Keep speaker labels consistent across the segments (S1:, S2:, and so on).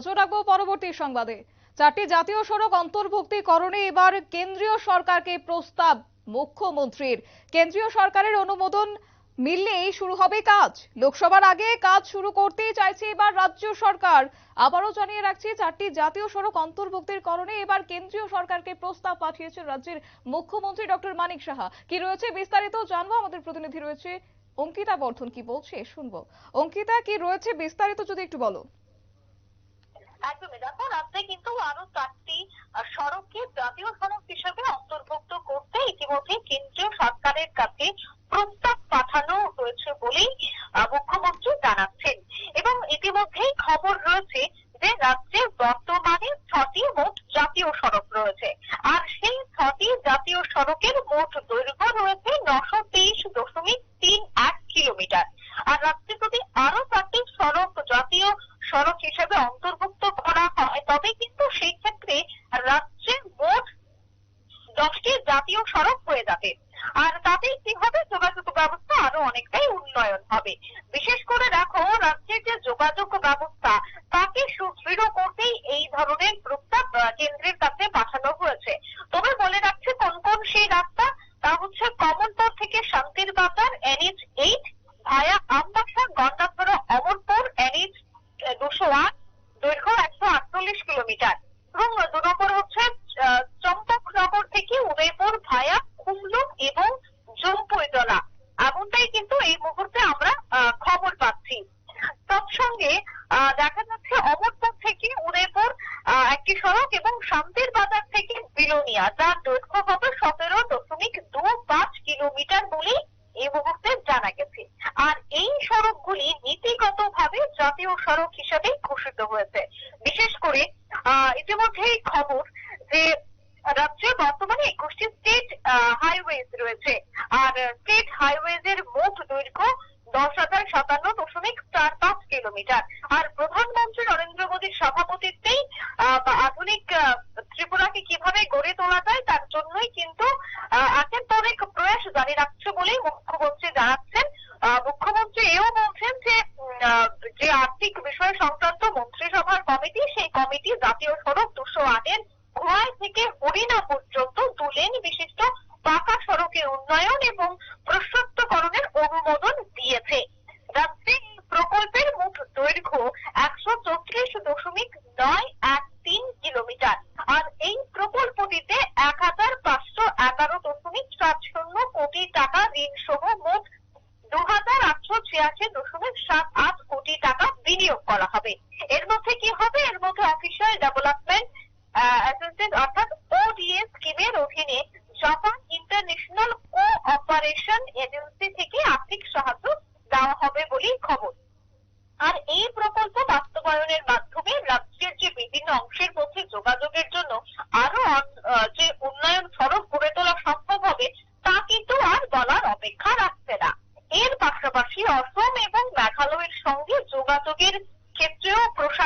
S1: নজর রাখব পরবর্তী সংবাদে। চারটি জাতীয় সড়ক অন্তর্ভুক্তিকরণে এবার কেন্দ্রীয় সরকারকে প্রস্তাব, মুখ্যমন্ত্রীর। কেন্দ্রীয় সরকারের অনুমোদন মিললেই শুরু হবে কাজ। লোকসভার আগে কাজ শুরু করতেই চাইছে এবার রাজ্য সরকার। আবারও জানিয়ে রাখছি, চারটি জাতীয় সড়ক অন্তর্ভুক্তির কারণে এবার কেন্দ্রীয় সরকারকে প্রস্তাব পাঠিয়েছে রাজ্যের মুখ্যমন্ত্রী ডক্টর মানিক সাহা। কি রয়েছে বিস্তারিত জানব, আমাদের প্রতিনিধি রয়েছে অঙ্কিতা বর্ধন। কি বলছে? শুনব। অঙ্কিতা, কি রয়েছে বিস্তারিত যদি একটু বলো
S2: একদমই দেখো রাজ্যে কিন্তু আরও চারটি সড়ককে জাতীয় সড়ক হিসেবে অন্তর্ভুক্ত করতে ইতিমধ্যে কেন্দ্রীয় সরকারের কাছে প্রস্তাব পাঠানো হয়েছে বলেই মুখ্যমন্ত্রী জানাচ্ছেন। এবং ইতিমধ্যেই খবর রয়েছে যে রাজ্যে বর্তমানে ছটি মোট জাতীয় সড়ক রয়েছে। আর সেই ছটি জাতীয় সড়কের মোট দৈর্ঘ্য রয়েছে নশো তেইশ দশমিক তিন এক কিলোমিটার। আর রাজ্যে যদি আরও চারটি সড়ক জাতীয় সড়ক হিসেবে অন্তর্ভুক্ত করা হয়, তবে কিন্তু সেই ক্ষেত্রে রাজ্যে মোট দশটি জাতীয় সড়ক হয়ে যাবে। আর তাতেই কি হবে যোগাযোগ ব্যবস্থা আরও অনেকটাই উন্নয়ন হবে। বিশেষ করে দেখো, রাজ্যের যে যোগাযোগ ব্যবস্থা, তাকে সুদৃঢ় করতেই এই ধরনের প্রস্তাব কেন্দ্রের কাছে পাঠানো হয়েছে। তবে বলে রাখছে কোন কোন সেই রাস্তা? তা হচ্ছে কমলপুর থেকে Shantir Bazar NH eight via Ambassa Gandacherra Amarpur, NH দুশো আট, দৈর্ঘ্য একশো আটচল্লিশ কিলোমিটার। এবং দু নম্বর হচ্ছে আহ, চম্পকনগর থেকে উদয়পুর ভায়া খুমলুং এবং জম্পুইতলা। এমনটাই কিন্তু এই মুহূর্তে আমরা খবর পাচ্ছি। তৎসঙ্গে দেখা যাচ্ছে অমরপুর থেকে উদয়পুর একটি সড়ক এবং শান্তির বাজার থেকে বিলোনিয়া। যার দৈর্ঘ্য হবে সতেরো দশমিক দু পাঁচ কিলোমিটার বলেই এই মুহূর্তে জানা গেছে। আর এই সড়কগুলি নীতিগতভাবে জাতীয় সড়ক হিসেবে ঘোষিত হয়েছে। বিশেষ করে ইতিমধ্যেই খবর যে রাজ্যে বর্তমানে একুশটি স্টেট হাইওয়েজ রয়েছে। আর স্টেট হাইওয়েজ এর মোট মধ্যে কি হবে? এর মধ্যে অফিসিয়াল ডেভেলপমেন্ট অ্যাসিস্ট্যান্ট অর্থাৎ ওডিএ স্কিমের অধীনে জাপান ইন্টারন্যাশনাল কো অপারেশন এজেন্সি থেকে আর্থিক সাহায্য দেওয়া হবে বলেই খবর। আর এই প্রকল্প বাস্তবায়নের মাধ্যমে রাজ্যের যে বিভিন্ন অংশের মধ্যে যোগাযোগের জন্য আরও যে উন্নয়ন সড়ক গড়ে তোলা সম্ভব হবে তা কিন্তু আর বলার অপেক্ষা রাখছে না এর পাশাপাশি অসম এবং মেঘালয়ের সঙ্গে যোগাযোগের ক্ষেত্রেও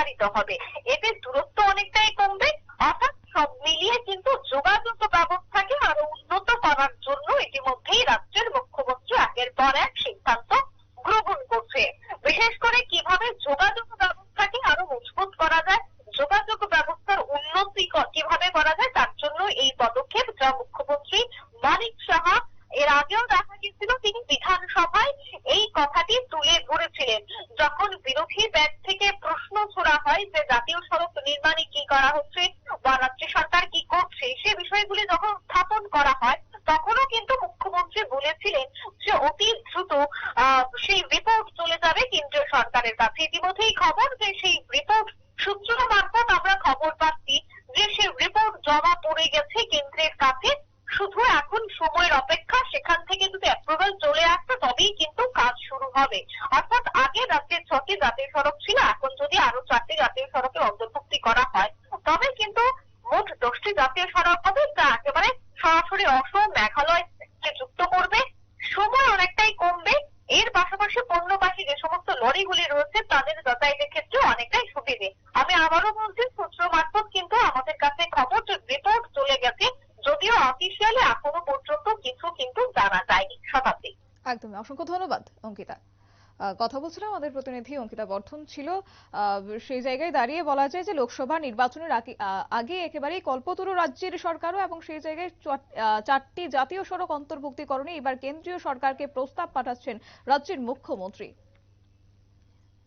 S2: প্রসারিত হবে। এতে দূরত্ব অনেকটাই কমবে। অর্থাৎ সব মিলিয়ে কিন্তু যোগাযোগ ব্যবস্থাকে আরও উন্নত করার জন্য ইতিমধ্যেই রাজ্যের মুখ্যমন্ত্রী একের পর এক সিদ্ধান্ত গ্রহণ করছে। বিশেষ করে কীভাবে যোগাযোগ ব্যবস্থাকে আরও মজবুত করা যায়, যোগাযোগ ব্যবস্থার উন্নতি কীভাবে করা যায়, তার জন্য এই পদক্ষেপ যা মুখ্যমন্ত্রী মানিক সাহা, এর আগেও দেখা গেছিল তিনি বিধানসভায় এই কথাটি তুলে ধরেছিলেন। যখন বিরোধী ব্যাগ থেকে প্রশ্ন ছোড়া হয় যে জাতীয় সড়ক নির্মাণে কি করা হচ্ছে, বা রাজ্য সরকার কি করছে, সে বিষয়গুলি যখন উত্থাপন করা হয়, তখনও কিন্তু মুখ্যমন্ত্রী বলেছিলেন যে অতি দ্রুত সেই রিপোর্ট চলে যাবে কেন্দ্রীয় সরকারের কাছে। ইতিমধ্যেই খবর যে সেই রিপোর্ট সূত্র মারফত আমরা খবর পাচ্ছি যে সেই রিপোর্ট জমা পড়ে গেছে কেন্দ্রের কাছে। শুধু এখন সময়ের অপেক্ষা, সেখান থেকে যদি অ্যাপ্রুভাল চলে আসে, তবেই কিন্তু কাজ শুরু হবে। অর্থাৎ আগে রাজ্যের ছটি জাতীয় সড়ক ছিল, এখন যদি আরও চারটি জাতীয় সড়কে অন্তর্ভুক্তি করা হয় তবে কিন্তু মোট দশটি জাতীয় সড়ক হবে যা একেবারে সরাসরি অসম মেঘালয় যুক্ত করবে সময় অনেকটাই কমবে এর পাশাপাশি পণ্যবাহী যে সমস্ত লরিগুলি রয়েছে, তাদের যাতায়াতের ক্ষেত্রে অনেকটাই সুবিধে। আমি আবারও বলছি, সূত্র মারফত কিন্তু আমাদের কাছে খবর রিপোর্ট চলে গেছে, যদিও অফিসিয়ালি এখনও পর্যন্ত কিছু কিন্তু জানা যায়নি শতাব্দী।
S1: একদমই অসংখ্য ধন্যবাদ, অঙ্কিতা। কথা বলছিলাম আমাদের প্রতিনিধি অঙ্কিতা বর্ধন ছিল। সেই জায়গায় দাঁড়িয়ে বলা যায় যে লোকসভা নির্বাচনের আগে- একেবারেই কল্পতরু রাজ্যের সরকারও এবং সেই জায়গায় চারটি জাতীয় সড়ক অন্তর্ভুক্তিকরণে এবার কেন্দ্রীয় সরকারকে প্রস্তাব পাঠাচ্ছেন রাজ্যের মুখ্যমন্ত্রী।